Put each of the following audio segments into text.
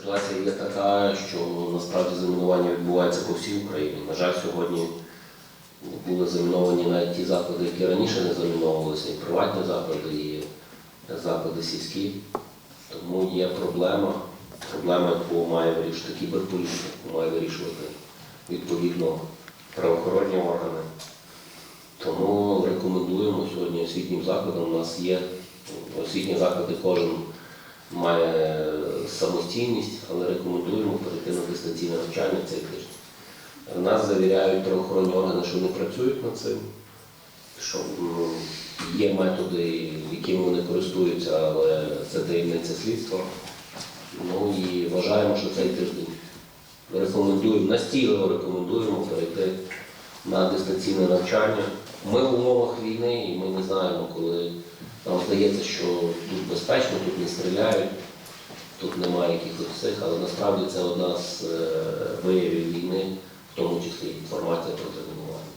Ситуація є така, що насправді замінування відбувається по всій Україні. На жаль, сьогодні були заміновані навіть ті заклади, які раніше не заміновувалися, і приватні заклади, і заклади сільські. Тому є проблема, проблема, яку має вирішити кіберполіція, яку має вирішувати відповідно правоохоронні органи. Тому рекомендуємо сьогодні освітнім закладам. У нас є освітні заклади, кожен має самостійність, але рекомендуємо перейти на дистанційне навчання цей тиждень. Нас завіряють правоохоронні органи, що вони працюють над цим, що є методи, якими вони користуються, але це таємниця слідства. Ну і вважаємо, що цей тиждень рекомендуємо, настійливо рекомендуємо перейти на дистанційне навчання. Ми в умовах війни і ми не знаємо, коли нам здається, що тут безпечно, тут не стріляють, тут немає якихось цих, але насправді це одна з е, виявів війни, в тому числі інформація про замінування.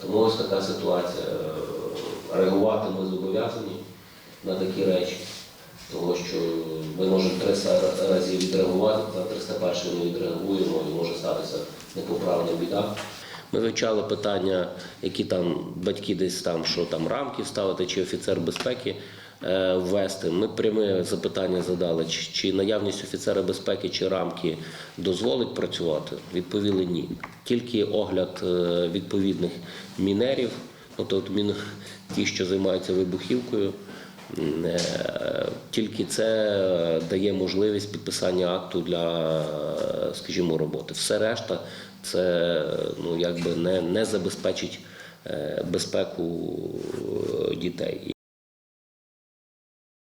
Тому ось така ситуація. Е, Реагувати ми зобов'язані на такі речі, тому що ми можемо 300 разів відреагувати, на 301 не відреагуємо і може статися непоправна біда. Ми вивчали питання, які там батьки десь там, що там рамки вставити, чи офіцер безпеки е, ввести. Ми пряме запитання задали, чи, наявність офіцера безпеки чи рамки дозволить працювати. Відповіли ні. Тільки огляд е, відповідних мінерів, ну тобто ті, що займаються вибухівкою. Е, Тільки це дає можливість підписання акту для, скажімо, роботи. Все решта це ну, якби не, не забезпечить е, безпеку е, дітей.